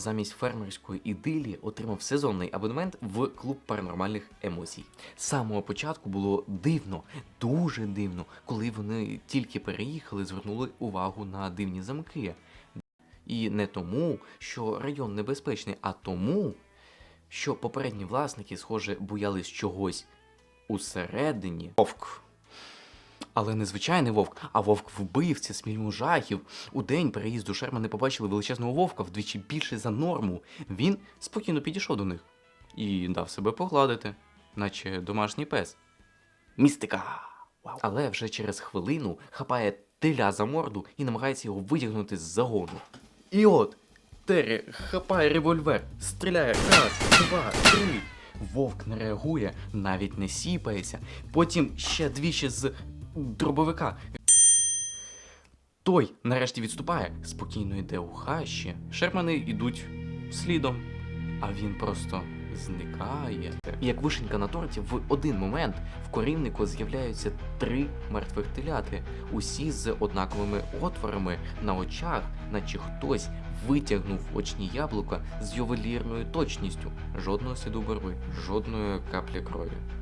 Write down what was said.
замість фермерської ідилії отримав сезонний абонемент в клуб паранормальних емоцій. З самого початку було дивно, дуже дивно, коли вони тільки переїхали, звернули увагу на дивні замки. І не тому, що район небезпечний, а тому, що попередні власники, схоже, боялись чогось усередині. Вовк. Але не звичайний вовк, а вовк вбивця з мільйон. У день переїзду Шермани побачили величезного вовка вдвічі більше за норму. Він спокійно підійшов до них і дав себе погладити, наче домашній пес. Містика! Але вже через хвилину хапає теля за морду і намагається його витягнути з загону. І от Террі хапає револьвер, стріляє раз, два, три. Вовк не реагує, навіть не сіпається. Потім ще двічі з дробовика. Той нарешті відступає, спокійно йде у хащі. Шермани йдуть слідом, а він просто зникає. Як вишенька на торті, в один момент в корівнику з'являються три мертвих теляти, усі з однаковими отворами на очах, наче хтось витягнув очні яблука з ювелірною точністю. Жодного сліду борви, жодної каплі крові.